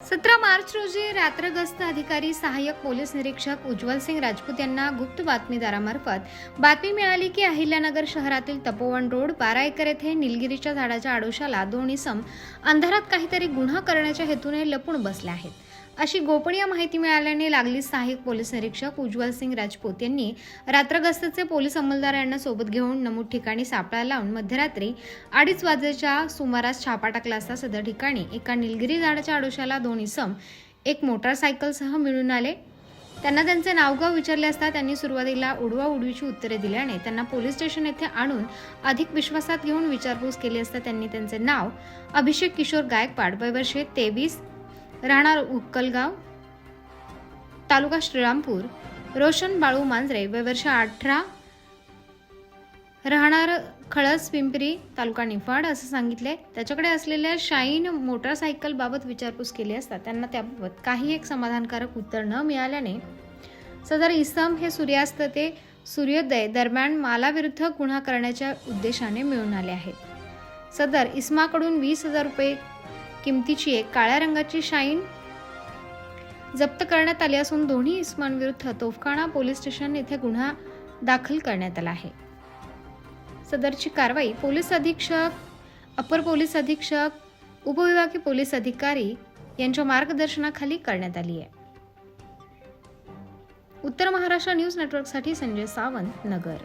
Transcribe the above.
सतरा मार्च रोजी रात्रग्रस्त अधिकारी सहाय्यक पोलीस निरीक्षक उज्ज्वल सिंग राजपूत यांना गुप्त बातमीदारामार्फत बातमी मिळाली की अहिल्यानगर शहरातील तपोवन रोड बारा एकर येथे निलगिरीच्या झाडाच्या आडोशाला दोन इसम अंधारात काहीतरी गुन्हा करण्याच्या हेतूने लपून बसले आहेत. अशी गोपनीय माहिती मिळाल्याने लागली सहाय्यक पोलीस निरीक्षक उज्ज्वल सिंग राजपूत यांनी रात्रगस्तचे पोलीस अंमलदार यांना सोबत घेऊन नमूद ठिकाणी सापळा लावून मध्यरात्री अडीच वाजेच्या सुमारास छापा टाकला असता सदर ठिकाणी एका निलगिरी झाडाच्या आडोशाला दोन इसम एक मोटारसायकलसह मिळून आले. त्यांना त्यांचे नावगाव विचारले असता त्यांनी सुरुवातीला उडवा उडवीची उत्तरे दिल्याने त्यांना पोलीस स्टेशन येथे आणून अधिक विश्वासात घेऊन विचारपूस केली असता त्यांनी त्यांचे नाव अभिषेक किशोर गायकवाड वयवर्षे तेवीस राहणार उक्कलगाव तालुका श्रीरामपूर. रोशन बाळू मांजरे वयवर्ष अठरा. राहणार खळस पिंपरी तालुका निफाड असं सांगितले त्याच्याकडे असलेल्या शाईन मोटरसायकलबाबत विचारपूस केली असता त्यांना त्याबाबत काही एक समाधानकारक उत्तर न मिळाल्याने सदर इसम हे सूर्यास्त ते सूर्योदय दरम्यान मालाविरुद्ध गुन्हा करण्याच्या उद्देशाने मिळून आले आहेत. सदर इस्माकडून वीस हजार रुपये किमतीची एक काळ्या रंगाची शाईन जप्त करण्यात आली असून दोन्ही इस्मांविरुद्ध तोफखाना पोलीस स्टेशन येथे गुन्हा दाखल करण्यात आला आहे. सदरची कारवाई पोलीस अधीक्षक अपर पोलीस अधीक्षक उपविभागीय पोलीस अधिकारी यांच्या मार्गदर्शनाखाली करण्यात आली आहे. उत्तर महाराष्ट्र न्यूज नेटवर्कसाठी संजय सावंत नगर.